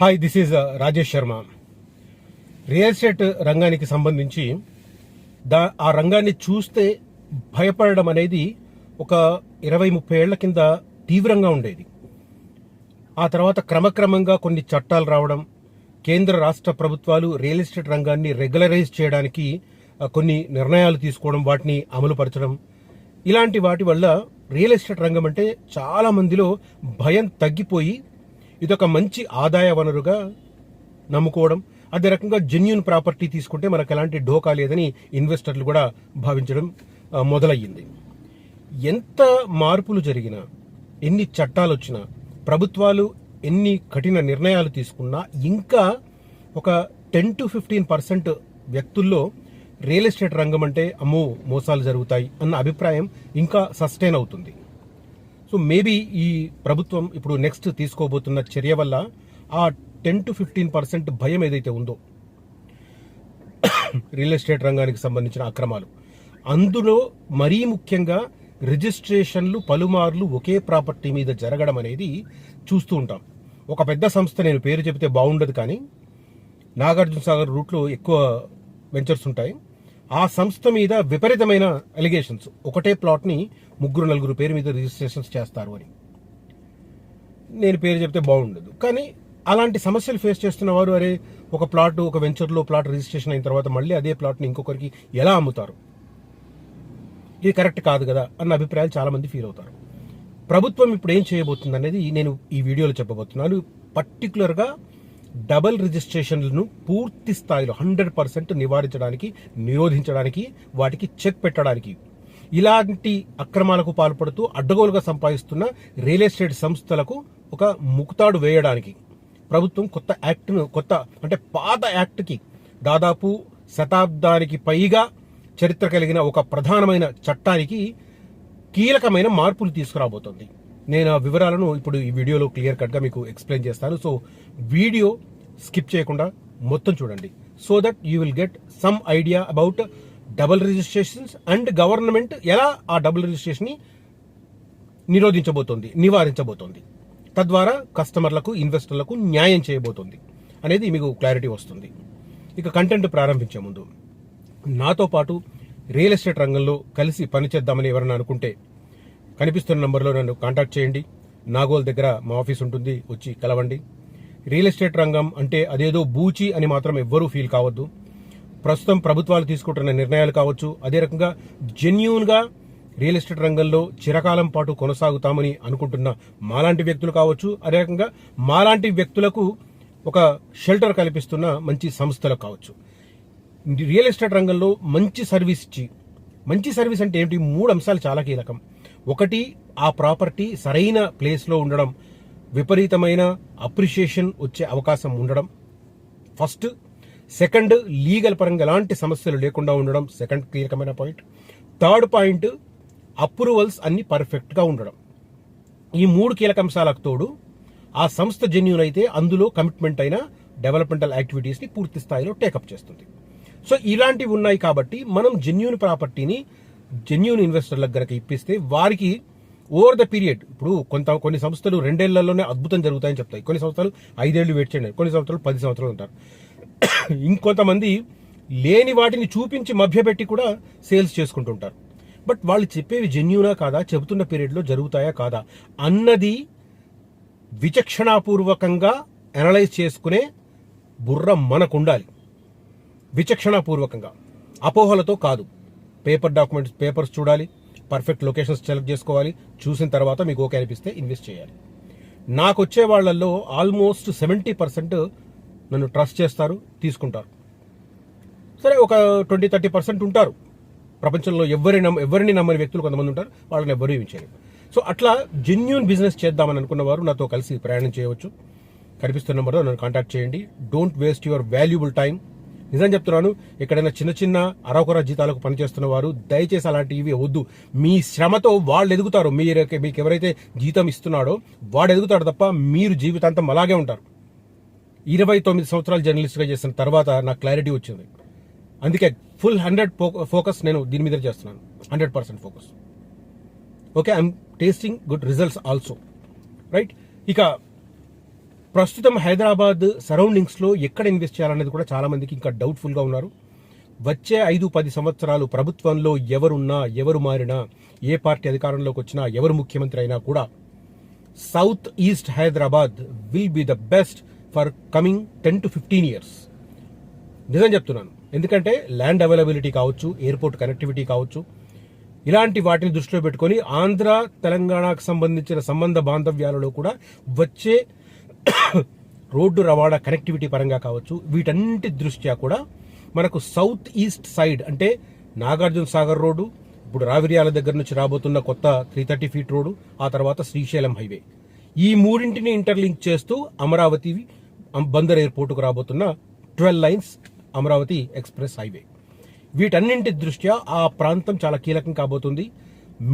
Hi this is Rajesh Sharma real estate రంగానికి సంబంధించి దా ఆ రంగాన్ని చూస్తే భయపడడం అనేది ఒక ఇరవై ముప్పై ఏళ్ల కింద తీవ్రంగా ఉండేది ఆ తర్వాత క్రమక్రమంగా కొన్ని చట్టాలు రావడం కేంద్ర రాష్ట్ర ప్రభుత్వాలు రియల్ ఎస్టేట్ రంగాన్ని రెగ్యులరైజ్ చేయడానికి కొన్ని నిర్ణయాలు తీసుకోవడం వాటిని అమలుపరచడం ఇలాంటి వాటి వల్ల రియల్ ఎస్టేట్ రంగం అంటే చాలా మందిలో భయం తగ్గిపోయి ఇదొక మంచి ఆదాయ వనరుగా నమ్ముకోవడం అదే రకంగా జెన్యున్ ప్రాపర్టీ తీసుకుంటే మనకు ఎలాంటి ఢోకా లేదని ఇన్వెస్టర్లు కూడా భావించడం మొదలయ్యింది ఎంత మార్పులు జరిగినా ఎన్ని చట్టాలు వచ్చినా ప్రభుత్వాలు ఎన్ని కఠిన నిర్ణయాలు తీసుకున్నా ఇంకా ఒక టెన్ టు ఫిఫ్టీన్ పర్సెంట్ వ్యక్తుల్లో రియల్ ఎస్టేట్ రంగం అంటే అమ్మో మోసాలు జరుగుతాయి అన్న అభిప్రాయం ఇంకా సస్టైన్ అవుతుంది సో మేబీ ఈ ప్రభుత్వం ఇప్పుడు నెక్స్ట్ తీసుకోబోతున్న చర్య వల్ల ఆ టెన్ టు ఫిఫ్టీన్ పర్సెంట్ భయం ఏదైతే ఉందో రియల్ ఎస్టేట్ రంగానికి సంబంధించిన అక్రమాలు అందులో మరీ ముఖ్యంగా రిజిస్ట్రేషన్లు పలుమార్లు ఒకే ప్రాపర్టీ మీద జరగడం అనేది చూస్తూ ఉంటాం ఒక పెద్ద సంస్థ నేను పేరు చెబితే బాగుండదు కానీ నాగార్జున సాగర్ రూట్లో ఎక్కువ వెంచర్స్ ఉంటాయి ఆ సంస్థ మీద విపరీతమైన అలిగేషన్స్ ఒకటే ప్లాట్ని ముగ్గురు నలుగురు పేరు మీద రిజిస్ట్రేషన్స్ చేస్తారు అని నేను పేరు చెప్తే బాగుండదు కానీ అలాంటి సమస్యలు ఫేస్ చేస్తున్న వారు అరే ఒక ప్లాట్ ఒక వెంచర్లో ప్లాట్ రిజిస్ట్రేషన్ అయిన తర్వాత మళ్ళీ అదే ప్లాట్ని ఇంకొకరికి ఎలా అమ్ముతారు ఇది కరెక్ట్ కాదు కదా అన్న అభిప్రాయాలు చాలామంది ఫీల్ అవుతారు ప్రభుత్వం ఇప్పుడు ఏం చేయబోతుంది అనేది నేను ఈ వీడియోలో చెప్పబోతున్నాను పర్టికులర్గా డబల్ రిజిస్ట్రేషన్లను పూర్తి స్థాయిలో హండ్రెడ్ పర్సెంట్ నివారించడానికి నిరోధించడానికి వాటికి చెక్ పెట్టడానికి ఇలాంటి అక్రమాలకు పాల్పడుతూ అడ్డగోలుగా సంపాదిస్తున్న రియల్ ఎస్టేట్ సంస్థలకు ఒక ముక్తాడు వేయడానికి ప్రభుత్వం కొత్త యాక్ట్ను కొత్త అంటే పాత యాక్ట్కి దాదాపు శతాబ్దానికి పైగా చరిత్ర కలిగిన ఒక ప్రధానమైన చట్టానికి కీలకమైన మార్పులు తీసుకురాబోతోంది నేను ఆ వివరాలను ఇప్పుడు ఈ వీడియోలో క్లియర్ కట్గా మీకు ఎక్స్ప్లెయిన్ చేస్తాను సో వీడియో స్కిప్ చేయకుండా మొత్తం చూడండి so that you will get some idea about double registrations and government ఎలా ఆ డబుల్ రిజిస్ట్రేషన్ని నిరోధించబోతోంది నివారించబోతోంది తద్వారా కస్టమర్లకు ఇన్వెస్టర్లకు న్యాయం చేయబోతోంది అనేది మీకు క్లారిటీ వస్తుంది ఇక కంటెంట్ ప్రారంభించే ముందు నాతో పాటు రియల్ ఎస్టేట్ రంగంలో కలిసి పనిచేద్దామని ఎవరైనా అనుకుంటే కనిపిస్తున్న నెంబర్లో నన్ను కాంటాక్ట్ చేయండి నాగోల్ దగ్గర మా ఆఫీస్ ఉంటుంది వచ్చి కలవండి రియల్ ఎస్టేట్ రంగం అంటే అదేదో బూచి అని మాత్రం ఎవ్వరూ ఫీల్ కావద్దు ప్రస్తుతం ప్రభుత్వాలు తీసుకుంటున్న నిర్ణయాలు కావచ్చు అదే రకంగా జెన్యున్గా రియల్ ఎస్టేట్ రంగంలో చిరకాలం పాటు కొనసాగుతామని అనుకుంటున్న మాలాంటి వ్యక్తులు కావచ్చు అదే రకంగా మాలాంటి వ్యక్తులకు ఒక షెల్టర్ కల్పిస్తున్న మంచి సంస్థలు కావచ్చు రియల్ ఎస్టేట్ రంగంలో మంచి సర్వీస్ ఇచ్చి మంచి సర్వీస్ అంటే ఏమిటి మూడు అంశాలు చాలా కీలకం ఒకటి ఆ ప్రాపర్టీ సరైన ప్లేస్లో ఉండడం విపరీతమైన అప్రిషియేషన్ వచ్చే అవకాశం ఉండడం ఫస్ట్ సెకండ్ లీగల్ పరంగా ఎలాంటి సమస్యలు లేకుండా ఉండడం సెకండ్ కీలకమైన పాయింట్ థర్డ్ పాయింట్ అప్రూవల్స్ అన్ని పర్ఫెక్ట్గా ఉండడం ఈ మూడు కీలక అంశాలకు తోడు ఆ సంస్థ జెన్యున్ అయితే అందులో కమిట్మెంట్ అయిన డెవలప్మెంటల్ యాక్టివిటీస్ని పూర్తి స్థాయిలో టేకప్ చేస్తుంది సో ఇలాంటివి ఉన్నాయి కాబట్టి మనం జెన్యున్ ప్రాపర్టీని జెన్యున్ ఇన్వెస్టర్ల గనక ఇప్పిస్తే వారికి ఓవర్ ద పీరియడ్ ఇప్పుడు కొంత కొన్ని సంస్థలు రెండేళ్లలోనే అద్భుతం జరుగుతాయని చెప్తాయి కొన్ని సంస్థలు ఐదేళ్లు వెయిట్ చేయండి కొన్ని సంవత్సరాలు పది సంవత్సరాలు ఉంటారు ఇంకొంతమంది లేని వాటిని చూపించి మభ్యపెట్టి కూడా సేల్స్ చేసుకుంటుంటారు బట్ వాళ్ళు చెప్పేవి జెన్యునా కాదా చెబుతున్న పీరియడ్లో జరుగుతాయా కాదా అన్నది విచక్షణాపూర్వకంగా అనలైజ్ చేసుకునే బుర్ర మనకుండాలి విచక్షణాపూర్వకంగా అపోహలతో కాదు పేపర్ డాక్యుమెంట్స్ పేపర్స్ చూడాలి పర్ఫెక్ట్ లొకేషన్స్ సెలెక్ట్ చేసుకోవాలి చూసిన తర్వాత మీకు ఓకే అనిపిస్తే ఇన్వెస్ట్ చేయాలి నాకు వచ్చే వాళ్ళల్లో ఆల్మోస్ట్ సెవెంటీ పర్సెంట్ నన్ను ట్రస్ట్ చేస్తారు తీసుకుంటారు సరే ఒక ట్వంటీ థర్టీ పర్సెంట్ ఉంటారు ప్రపంచంలో ఎవరి నమ్మ ఎవరిని నమ్మని వ్యక్తులు కొంతమంది ఉంటారు వాళ్ళని ఎవరు ఇవ్వించారు సో అట్లా జెన్యున్ బిజినెస్ చేద్దామని అనుకున్న వారు నాతో కలిసి ప్రయాణం చేయవచ్చు కనిపిస్తున్న మరో నన్ను కాంటాక్ట్ చేయండి don't waste your valuable time నిజం చెప్తున్నాను ఎక్కడైనా చిన్న చిన్న అరవకొర జీతాలకు పనిచేస్తున్న వారు దయచేసి అలాంటివి వద్దు మీ శ్రమతో వాళ్ళు ఎదుగుతారు మీరు మీకు ఎవరైతే జీతం ఇస్తున్నాడో వాడు ఎదుగుతాడు తప్ప మీరు జీవితాంతం అలాగే ఉంటారు ఇరవై తొమ్మిది సంవత్సరాలు జర్నలిస్ట్గా చేసిన తర్వాత నాకు క్లారిటీ వచ్చింది అందుకే ఫుల్ హండ్రెడ్ ఫోకస్ నేను దీని మీద చేస్తున్నాను hundred percent focus okay I'm tasting good results also right ఇక ప్రస్తుతం హైదరాబాద్ సరౌండింగ్స్లో ఎక్కడ ఇన్వెస్ట్ చేయాలనేది కూడా చాలామందికి ఇంకా డౌట్ఫుల్గా ఉన్నారు వచ్చే ఐదు పది సంవత్సరాలు ప్రభుత్వంలో ఎవరున్నా ఎవరు మారినా ఏ పార్టీ అధికారంలోకి వచ్చినా ఎవరు ముఖ్యమంత్రి అయినా కూడా south east Hyderabad will be the best for coming ten to fifteen years నిజం చెప్తున్నాను ఎందుకంటే ల్యాండ్ అవైలబిలిటీ కావచ్చు ఎయిర్పోర్ట్ కనెక్టివిటీ కావచ్చు ఇలాంటి వాటిని దృష్టిలో పెట్టుకొని ఆంధ్ర తెలంగాణకు సంబంధించిన సంబంధ బాంధవ్యాలలో కూడా వచ్చే రోడ్డు రవాణా కనెక్టివిటీ పరంగా కావచ్చు వీటన్నిటి దృష్ట్యా కూడా మనకు సౌత్ ఈస్ట్ సైడ్ అంటే నాగార్జున సాగర్ రోడ్డు ఇప్పుడు రావిర్యాల దగ్గర నుంచి రాబోతున్న కొత్త త్రీ థర్టీ ఫీట్ రోడ్డు ఆ తర్వాత శ్రీశైలం హైవే ఈ మూడింటిని ఇంటర్లింక్ చేస్తూ అమరావతి బందర్ ఎయిర్పోర్టుకు రాబోతున్న twelve lines Amaravati express highway వీటన్నింటి దృష్ట్యా ఆ ప్రాంతం చాలా కీలకం కాబోతుంది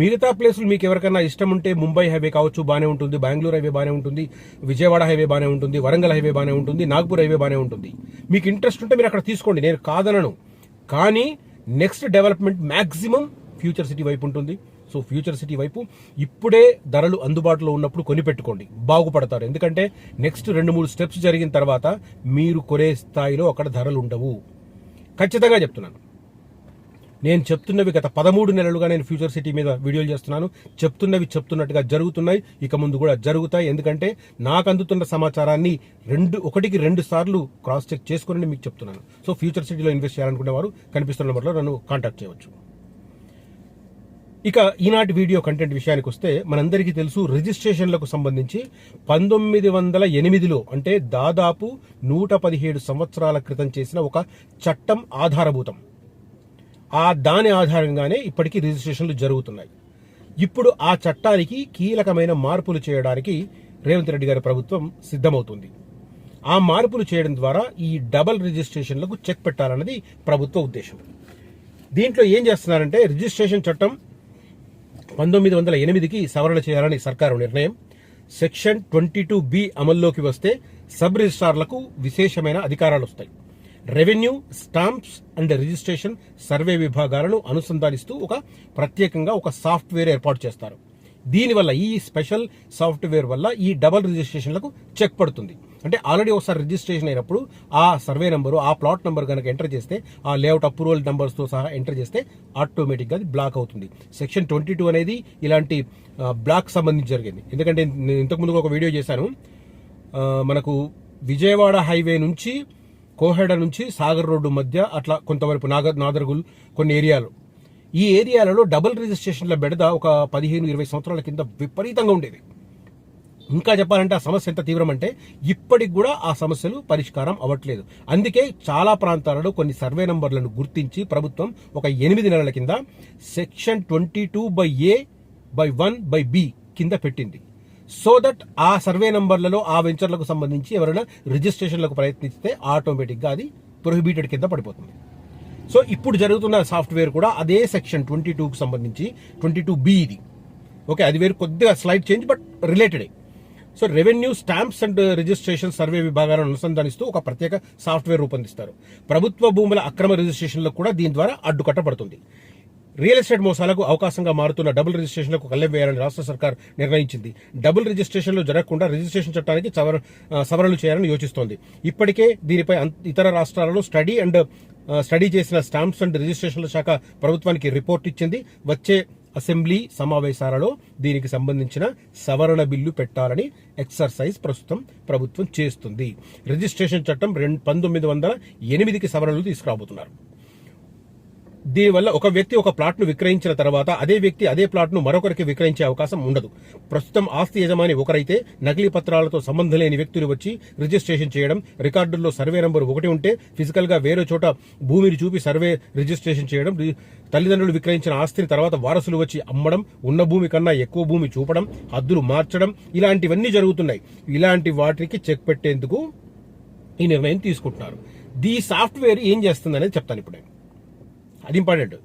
మిగతా ప్లేసులు మీకు ఎవరికైనా ఇష్టం ఉంటే ముంబై హైవే కావచ్చు బాగానే ఉంటుంది బెంగళూరు హైవే బాగానే ఉంటుంది విజయవాడ హైవే బాగానే ఉంటుంది వరంగల్ హైవే బాగానే ఉంటుంది నాగ్పూర్ హైవే బాగానే ఉంటుంది మీకు ఇంట్రెస్ట్ ఉంటే మీరు అక్కడ తీసుకోండి నేను కాదనను కానీ next development maximum future city వైపు ఉంటుంది సో ఫ్యూచర్ సిటీ వైపు ఇప్పుడే ధరలు అందుబాటులో ఉన్నప్పుడు కొనిపెట్టుకోండి బాగుపడతారు ఎందుకంటే నెక్స్ట్ రెండు మూడు స్టెప్స్ జరిగిన తర్వాత మీరు కొనే స్థాయిలో అక్కడ ధరలు ఉండవు ఖచ్చితంగా చెప్తున్నాను నేను చెప్తున్నవి గత పదమూడు నెలలుగా నేను ఫ్యూచర్ సిటీ మీద వీడియోలు చేస్తున్నాను చెప్తున్నవి చెప్తున్నట్టుగా జరుగుతున్నాయి ఇక ముందు కూడా జరుగుతాయి ఎందుకంటే నాకు అందుతున్న సమాచారాన్ని రెండు ఒకటికి రెండు సార్లు క్రాస్ చెక్ చేసుకుని మీకు చెప్తున్నాను సో ఫ్యూచర్ సిటీలో ఇన్వెస్ట్ చేయాలనుకునే వారు కనిపిస్తున్న నెంబర్లో నన్ను కాంటాక్ట్ చేయవచ్చు ఇక ఈనాటి వీడియో కంటెంట్ విషయానికి వస్తే మనందరికీ తెలుసు రిజిస్ట్రేషన్లకు సంబంధించి పంతొమ్మిది వందల ఎనిమిదిలో అంటే దాదాపు నూట పదిహేడు సంవత్సరాల క్రితం చేసిన ఒక చట్టం ఆధారభూతం ఆ దాని ఆధారంగానే ఇప్పటికీ రిజిస్ట్రేషన్లు జరుగుతున్నాయి ఇప్పుడు ఆ చట్టానికి కీలకమైన మార్పులు చేయడానికి రేవంత్ రెడ్డి గారి ప్రభుత్వం సిద్ధమవుతుంది ఆ మార్పులు చేయడం ద్వారా ఈ డబల్ రిజిస్ట్రేషన్లకు చెక్ పెట్టాలన్నది ప్రభుత్వ ఉద్దేశం దీంట్లో ఏం చేస్తున్నారంటే రిజిస్ట్రేషన్ చట్టం పంతొమ్మిది వందల ఎనిమిదికి సవరణ చేయాలని సర్కారు నిర్ణయం సెక్షన్ ట్వంటీ టూ బి అమల్లోకి వస్తే సబ్ రిజిస్ట్రార్లకు విశేషమైన అధికారాలు వస్తాయి revenue stamps and registration survey విభాగాలను అనుసంధానిస్తూ ఒక ప్రత్యేకంగా ఒక సాఫ్ట్వేర్ ఏర్పాటు చేస్తారు దీనివల్ల ఈ స్పెషల్ సాఫ్ట్వేర్ వల్ల ఈ డబల్ రిజిస్ట్రేషన్లకు చెక్ పడుతుంది అంటే ఆల్రెడీ ఒకసారి రిజిస్ట్రేషన్ అయినప్పుడు ఆ సర్వే నెంబరు ఆ ప్లాట్ నెంబర్ కనుక ఎంటర్ చేస్తే ఆ లేఅవుట్ అప్రూవల్ నెంబర్స్తో సహా ఎంటర్ చేస్తే ఆటోమేటిక్గా అది బ్లాక్ అవుతుంది సెక్షన్ ట్వంటీ టూ అనేది ఇలాంటి బ్లాక్ సంబంధించి జరిగింది ఎందుకంటే నేను ఇంతకుముందు ఒక వీడియో చేశాను మనకు విజయవాడ హైవే నుంచి కోహెడ నుంచి సాగర్ రోడ్డు మధ్య అట్లా కొంతవరకు నాగ నాదర్గుల్ కొన్ని ఏరియాలు ఈ ఏరియాలలో డబుల్ రిజిస్ట్రేషన్ల బెడద ఒక పదిహేను ఇరవై సంవత్సరాల కింద విపరీతంగా ఉండేది ఇంకా చెప్పాలంటే ఆ సమస్య ఎంత తీవ్రమంటే ఇప్పటికి కూడా ఆ సమస్యలు పరిష్కారం అవ్వట్లేదు అందుకే చాలా ప్రాంతాలలో కొన్ని సర్వే నంబర్లను గుర్తించి ప్రభుత్వం ఒక ఎనిమిది నెలల కింద section twenty two by A by one by B కింద పెట్టింది సో దట్ ఆ సర్వే నంబర్లలో ఆ వెంచర్లకు సంబంధించి ఎవరైనా రిజిస్ట్రేషన్లకు ప్రయత్నిస్తే ఆటోమేటిక్గా అది ప్రొహిబిటెడ్ కింద పడిపోతుంది సో ఇప్పుడు జరుగుతున్న సాఫ్ట్వేర్ కూడా అదే సెక్షన్ ట్వంటీ టూకి సంబంధించి ట్వంటీ టూ బి ఇది ఓకే అది వేరు కొద్దిగా slide change but రిలేటెడే so revenue stamps and registration survey విభాగాలను అనుసంధానిస్తూ ఒక ప్రత్యేక సాఫ్ట్వేర్ రూపొందిస్తారు ప్రభుత్వ భూముల అక్రమ రిజిస్ట్రేషన్లకు కూడా దీని ద్వారా అడ్డుకట్టబడుతుంది రియల్ ఎస్టేట్ మోసాలకు అవకాశంగా మారుతున్న డబుల్ రిజిస్ట్రేషన్లకు కళ్ళెం వేయాలని రాష్ట్ర సర్కార్ నిర్ణయించింది డబుల్ రిజిస్ట్రేషన్లు జరగకుండా రిజిస్ట్రేషన్ చట్టానికి సవరణలు చేయాలని యోచిస్తోంది ఇప్పటికే దీనిపై ఇతర రాష్ట్రాలలో స్టడీ అండ్ స్టడీ చేసిన స్టాంప్స్ అండ్ రిజిస్ట్రేషన్ల శాఖ ప్రభుత్వానికి రిపోర్ట్ ఇచ్చింది వచ్చే అసెంబ్లీ సమావేశాలలో దీనికి సంబంధించిన సవరణ బిల్లు పెట్టాలని ఎక్సర్సైజ్ ప్రస్తుతం ప్రభుత్వం చేస్తుంది రిజిస్ట్రేషన్ చట్టం రెండు పంతొమ్మిది వందల ఎనిమిదికి సవరణలు తీసుకురాబోతున్నారు దీనివల్ల ఒక వ్యక్తి ఒక ప్లాట్ను విక్రయించిన తర్వాత అదే వ్యక్తి అదే ప్లాట్ను మరొకరికి విక్రయించే అవకాశం ఉండదు ప్రస్తుతం ఆస్తి యజమాని ఒకరైతే నకిలీ పత్రాలతో సంబంధం లేని వ్యక్తులు వచ్చి రిజిస్ట్రేషన్ చేయడం రికార్డుల్లో సర్వే నెంబర్ ఒకటి ఉంటే ఫిజికల్గా వేరే చోట భూమిని చూపి సర్వే రిజిస్ట్రేషన్ చేయడం తల్లిదండ్రులు విక్రయించిన ఆస్తిని తర్వాత వారసులు వచ్చి అమ్మడం ఉన్న భూమి కన్నా ఎక్కువ భూమి చూపడం హద్దులు మార్చడం ఇలాంటివన్నీ జరుగుతున్నాయి ఇలాంటి వాటికి చెక్ పెట్టేందుకు ఈ నిర్ణయం తీసుకుంటున్నారు దీ సాఫ్ట్వేర్ ఏం చేస్తుంది అనేది చెప్తాను ఇప్పుడు నేను అది ఇంపార్టెంట్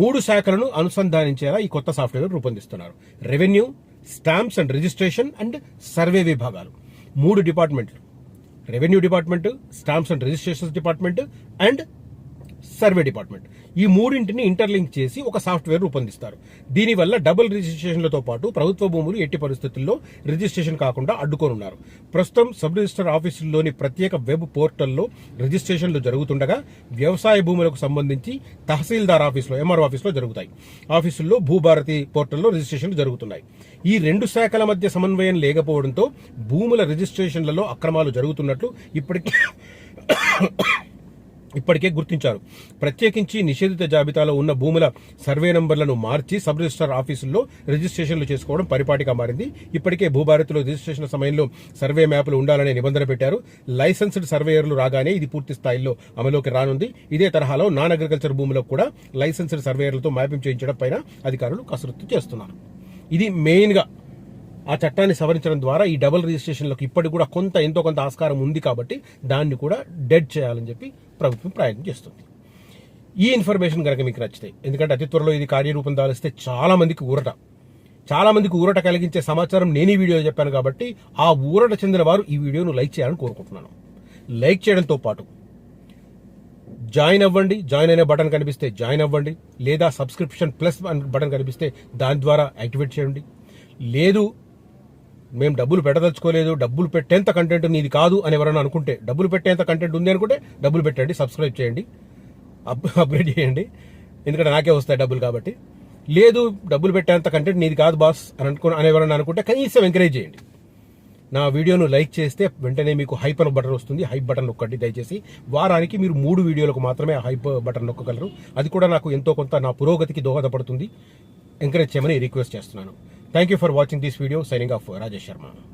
మూడు శాఖలను అనుసంధానించేలా ఈ కొత్త సాఫ్ట్వేర్ రూపొందిస్తున్నారు revenue stamps and registration and survey విభాగాలు మూడు డిపార్ట్మెంట్లు revenue department stamps and registration department and survey department ఈ మూడింటిని ఇంటర్లింక్ చేసి ఒక సాఫ్ట్వేర్ రూపొందిస్తారు దీనివల్ల డబుల్ రిజిస్ట్రేషన్లతో పాటు ప్రభుత్వ భూములు ఎట్టి పరిస్థితుల్లో రిజిస్ట్రేషన్ కాకుండా అడ్డుకోనున్నారు ప్రస్తుతం సబ్ రిజిస్టర్ ఆఫీసుల్లోని ప్రత్యేక వెబ్ పోర్టల్లో రిజిస్ట్రేషన్లు జరుగుతుండగా వ్యవసాయ భూములకు సంబంధించి తహసీల్దార్ ఆఫీసులో ఎంఆర్ఓ ఆఫీసులో జరుగుతాయి ఆఫీసుల్లో భూభారతి పోర్టల్లో రిజిస్ట్రేషన్లు జరుగుతున్నాయి ఈ రెండు శాఖల మధ్య సమన్వయం లేకపోవడంతో భూముల రిజిస్ట్రేషన్లలో అక్రమాలు జరుగుతున్నట్లు ఇప్పటికీ ఇప్పటికే గుర్తించారు ప్రత్యేకించి నిషేధిత జాబితాలో ఉన్న భూముల సర్వే నంబర్లను మార్చి సబ్ రిజిస్టార్ ఆఫీసుల్లో రిజిస్ట్రేషన్లు చేసుకోవడం పరిపాటిగా మారింది ఇప్పటికే భూభారత్లో రిజిస్ట్రేషన్ సమయంలో సర్వే మ్యాప్లు ఉండాలనే నిబంధన పెట్టారు లైసెన్స్డ్ సర్వేయర్లు రాగానే ఇది పూర్తి స్థాయిలో అమలులోకి రానుంది ఇదే తరహాలో నాన్ అగ్రికల్చర్ భూములకు కూడా లైసెన్స్డ్ సర్వేయర్లతో మ్యాపింగ్ చేయించడం పైన అధికారులు కసరత్తు చేస్తున్నారు ఇది మెయిన్గా ఆ చట్టాన్ని సవరించడం ద్వారా ఈ డబుల్ రిజిస్ట్రేషన్లకు ఇప్పటికి కూడా కొంత ఎంతో కొంత ఆస్కారం ఉంది కాబట్టి దాన్ని కూడా డెడ్ చేయాలని చెప్పి ప్రభుత్వం ప్రయత్నం చేస్తుంది ఈ ఇన్ఫర్మేషన్ కనుక మీకు నచ్చితే ఎందుకంటే అతి త్వరలో ఇది కార్యరూపం దాలిస్తే చాలా మందికి ఊరట చాలా మందికి ఊరట కలిగించే సమాచారం నేను ఈ వీడియో చెప్పాను కాబట్టి ఆ ఊరట చెందిన వారు ఈ వీడియోను లైక్ చేయాలని కోరుకుంటున్నాను లైక్ చేయడంతో పాటు జాయిన్ అవ్వండి జాయిన్ అయిన బటన్ కనిపిస్తే జాయిన్ అవ్వండి లేదా సబ్స్క్రిప్షన్ ప్లస్ బటన్ కనిపిస్తే దాని ద్వారా యాక్టివేట్ చేయండి లేదు మేము డబ్బులు పెట్టదలుచుకోలేదు డబ్బులు పెట్టేంత కంటెంట్ నీది కాదు అని ఎవరైనా అనుకుంటే డబ్బులు పెట్టేంత కంటెంట్ ఉంది అనుకుంటే డబ్బులు పెట్టండి సబ్స్క్రైబ్ చేయండి అప్గ్రేడ్ చేయండి ఎందుకంటే నాకే వస్తాయి డబ్బులు కాబట్టి లేదు డబ్బులు పెట్టేంత కంటెంట్ నీది కాదు బాస్ అని అనుకుని అని ఎవరైనా అనుకుంటే కనీసం ఎంకరేజ్ చేయండి నా వీడియోను లైక్ చేస్తే వెంటనే మీకు హైప్ బటన్ వస్తుంది హైప్ బటన్ నొక్కండి దయచేసి వారానికి మీరు మూడు వీడియోలకు మాత్రమే హైప్ బటన్ నొక్కగలరు అది కూడా నాకు ఎంతో కొంత నా పురోగతికి దోహదపడుతుంది ఎంకరేజ్ చేయమని రిక్వెస్ట్ చేస్తున్నాను Thank you for watching this video. Signing off, Rajesh Sharma.